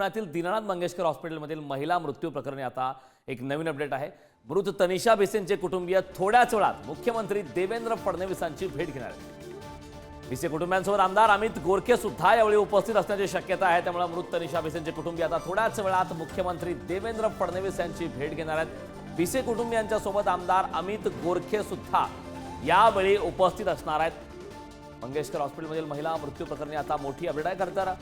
पुण्यातील दीनानाथ मंगेशकर हॉस्पिटलमधील महिला मृत्यू प्रकरणी आता एक नवीन अपडेट आहे. मृत तनिषा भिसेंचे कुटुंबीय थोड्याच वेळात मुख्यमंत्री देवेंद्र फडणवीसांची भेट घेणार आहेत. भिसे कुटुंबियांसोबत आमदार अमित गोरखे सुद्धा यावेळी उपस्थित असण्याची शक्यता आहे. त्यामुळे मृत तनिषा बेसेनचे कुटुंबीय आता थोड्याच वेळात मुख्यमंत्री देवेंद्र फडणवीस यांची भेट घेणार आहेत. भिसे कुटुंबियांच्या सोबत आमदार अमित गोरखे सुद्धा यावेळी उपस्थित असणार आहेत. मंगेशकर हॉस्पिटलमधील महिला मृत्यू प्रकरणी आता मोठी अपडेट आहे. खरं तर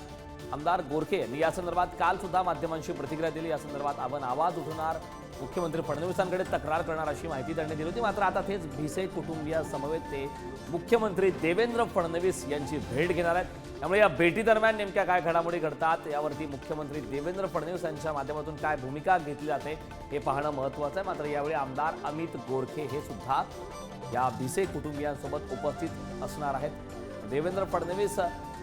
आमदार गोरखे यांनी या संदर्भात काल सुद्धा माध्यमांशी प्रतिक्रिया दिली. या संदर्भात आपण आवाज उठवणार. मुख्यमंत्री फडणवीसांकडे तक्रार करणार अशी माहिती त्यांनी दिली होती. मात्र आता तेच भिसे कुटुंबियासमवेत ते मुख्यमंत्री देवेंद्र फडणवीस यांची भेट घेणार आहेत. त्यामुळे या भेटीदरम्यान नेमक्या काय घडामोडी घडतात यावरती मुख्यमंत्री देवेंद्र फडणवीस यांच्या माध्यमातून काय भूमिका घेतली जाते हे पाहणं महत्त्वाचं आहे. मात्र यावेळी आमदार अमित गोरखे हे सुद्धा या भिसे कुटुंबियांसोबत उपस्थित असणार आहेत. देवेंद्र फडणवीस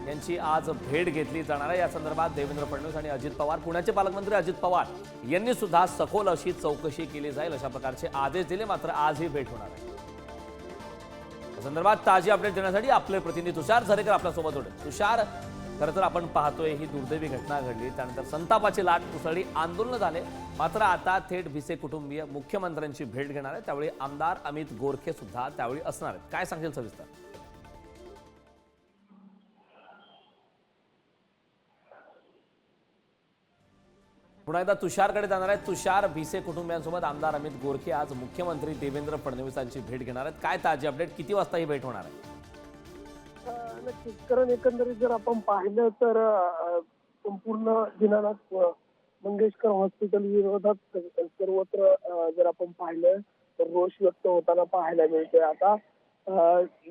यांची आज भेट घेतली जाणार आहे. या संदर्भात देवेंद्र फडणवीस आणि अजित पवार पुण्याचे पालकमंत्री अजित पवार यांनी सुद्धा सखोल अशी चौकशी केली जाईल अशा प्रकारचे आदेश दिले. मात्र आज ही भेट होणार आहे. या संदर्भात ताजी अपडेट देण्यासाठी आपले प्रतिनिधी तुषार झरेकर आपल्यासोबत होते. तुषार खरं तर आपण पाहतोय ही दुर्दैवी घटना घडली. त्यानंतर संतापाची लाट उसळली आंदोलन झाले. मात्र आता थेट भिसे कुटुंबीय मुख्यमंत्र्यांची भेट घेणार आहे. त्यावेळी आमदार अमित गोरखे सुद्धा त्यावेळी असणार आहेत. काय सांगेल सविस्तर? पुन्हा एकदा तुषारकडे जाणार आहेत. तुषार भिसे कुटुंबियांसोबत आमदार अमित गोरखे आज मुख्यमंत्री देवेंद्र फडणवीसांची भेट घेणार आहेत. काय ताजी अपडेट किती वाजता ही भेट होणार आहे? नक्कीच. कारण एकंदरीत जर आपण पाहिलं तर संपूर्ण दिनानाथ मंगेशकर हॉस्पिटल विरोधात सर्वत्र जर आपण पाहिलं तर रोष व्यक्त होताना पाहायला मिळतोय. आता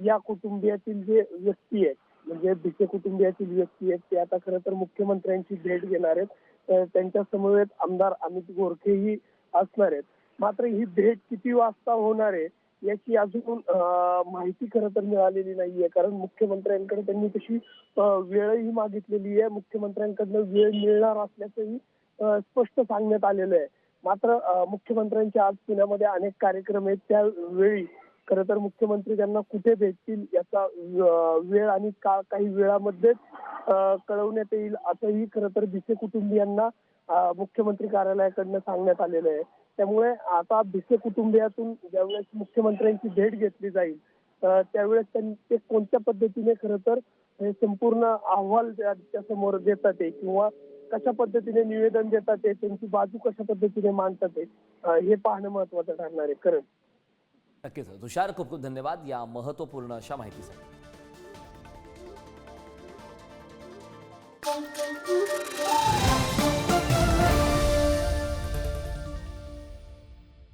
या कुटुंबियातील जे व्यक्ती आहेत म्हणजे भिसे कुटुंबियातील व्यक्ती आहेत ते आता खरं तर मुख्यमंत्र्यांची भेट घेणार आहेत. त्यांच्या समवेत आमदार अमित गोरखेही असणार आहेत. मात्र ही भेट किती वाजता होणार आहे याची अजून माहिती खरं तर मिळालेली नाहीये. कारण मुख्यमंत्र्यांकडे त्यांनी तशी वेळही मागितलेली आहे. मुख्यमंत्र्यांकडनं वेळ मिळणार असल्याचंही स्पष्ट सांगण्यात आलेलं आहे. मात्र मुख्यमंत्र्यांच्या आज पुण्यामध्ये अनेक कार्यक्रम आहेत. त्यावेळी खरं तर मुख्यमंत्री त्यांना कुठे भेटतील याचा वेळ आणि का काही वेळामध्येच कळवण्यात येईल असंही खरं तर भिसे कुटुंबियांना मुख्यमंत्री कार्यालयाकडनं सांगण्यात आलेलं आहे. त्यामुळे आता भिसे कुटुंबियातून ज्यावेळेस मुख्यमंत्र्यांची भेट घेतली जाईल त्यावेळेस ते कोणत्या पद्धतीने खरं तर हे संपूर्ण अहवाल त्या समोर देतात आहे किंवा कशा पद्धतीने निवेदन देतात ते त्यांची बाजू कशा पद्धतीने मांडतात ते हे पाहणं महत्वाचं ठरणार आहे. खरंच नक्कीच तुषार खूप खूप धन्यवाद या महत्त्वपूर्ण अशा माहितीसाठी Thank you.